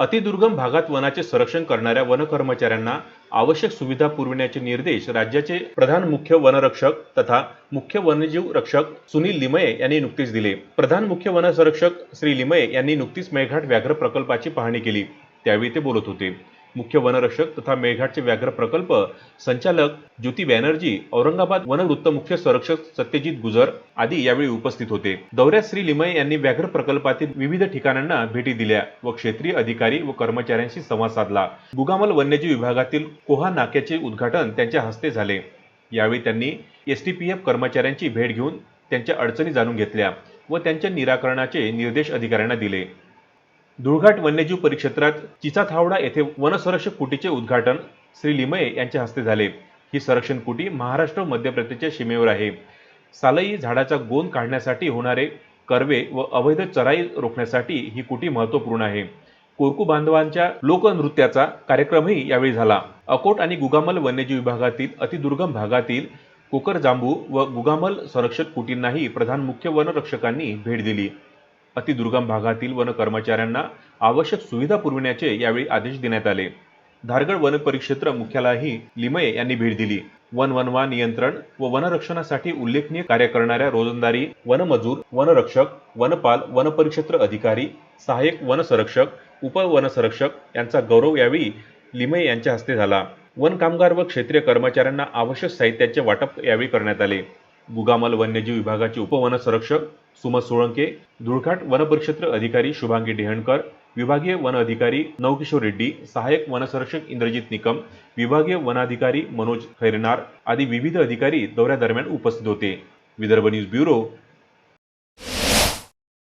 अतिदुर्गम भागात वनाचे संरक्षण करणाऱ्या वन कर्मचाऱ्यांना आवश्यक सुविधा पुरविण्याचे निर्देश राज्याचे प्रधान मुख्य वनरक्षक तथा मुख्य वन्यजीव रक्षक सुनील लिमये यांनी नुकतीच दिले. प्रधान मुख्य वनसंरक्षक श्री लिमये यांनी नुकतीच मेळघाट व्याघ्र प्रकल्पाची पाहणी केली. त्यावेळी ते बोलत होते. मुख्य वनरक्षक तथा मेळघाटचे व्याघ्र प्रकल्प संचालक ज्योती बॅनर्जी औरंगाबाद वनवृत्त मुख्य संरक्षक सत्यजित गुजर आदी यावेळी उपस्थित होते. दौऱ्यात श्री लिमये यांनी व्याघ्र प्रकल्पातील विविध ठिकाणांना भेटी दिल्या व क्षेत्रीय अधिकारी व कर्मचाऱ्यांशी संवाद साधला. गुगामल वन्यजीव विभागातील कोहा नाक्याचे उद्घाटन त्यांच्या हस्ते झाले. यावेळी त्यांनी एसटीपीएफ कर्मचाऱ्यांची भेट घेऊन त्यांच्या अडचणी जाणून घेतल्या व त्यांच्या निराकरणाचे निर्देश अधिकाऱ्यांना दिले. धुळघाट वन्यजीव परिक्षेत्रात चिचाथावडा येथे वनसंरक्षक कुटीचे उद्घाटन श्री लिमये यांच्या हस्ते झाले. ही संरक्षण कुटी महाराष्ट्र मध्य प्रदेशच्या सीमेवर आहे. सालई झाडाचा गोंद काढण्यासाठी होणारे कर्वे व अवैध चराई रोखण्यासाठी ही कुटी महत्त्वपूर्ण आहे. कोरकू बांधवांच्या लोकनृत्याचा कार्यक्रमही यावेळी झाला. अकोट आणि गुगामल वन्यजीव विभागातील अतिदुर्गम भागातील कोकर जांबू व गुगामल संरक्षक कुटींनाही प्रधान मुख्य वनरक्षकांनी भेट दिली. अतिदुर्गम भागातील वन कर्मचाऱ्यांना आवश्यक सुविधा पुरविण्याचे यावेळी आदेश देण्यात आले. धारगड वन परिक्षेत्र मुख्यालयाही लिमये यांनी भेट दिली. वन वनवा नियंत्रण व वनरक्षणासाठी उल्लेखनीय कार्य करणाऱ्या रोजंदारी वनमजूर वनरक्षक वनपाल वनपरिक्षेत्र अधिकारी सहाय्यक वनसंरक्षक उपवनसंरक्षक यांचा गौरव यावेळी लिमये यांच्या हस्ते झाला. वन कामगार व क्षेत्रीय कर्मचाऱ्यांना आवश्यक साहित्याचे वाटप यावेळी करण्यात आले. गुगामल वन्यजीव विभागाचे उपवनसंरक्षक सुमत सोळंके धुळघाट वनपरिक्षेत्र अधिकारी शुभांगी डेहणकर विभागीय वन अधिकारी नवकिशोर रेड्डी सहाय्यक वनसंरक्षक इंद्रजित निकम विभागीय वनाधिकारी मनोज खैरनार आदी विविध अधिकारी दौऱ्यादरम्यान उपस्थित होते. Vidarbha news bureau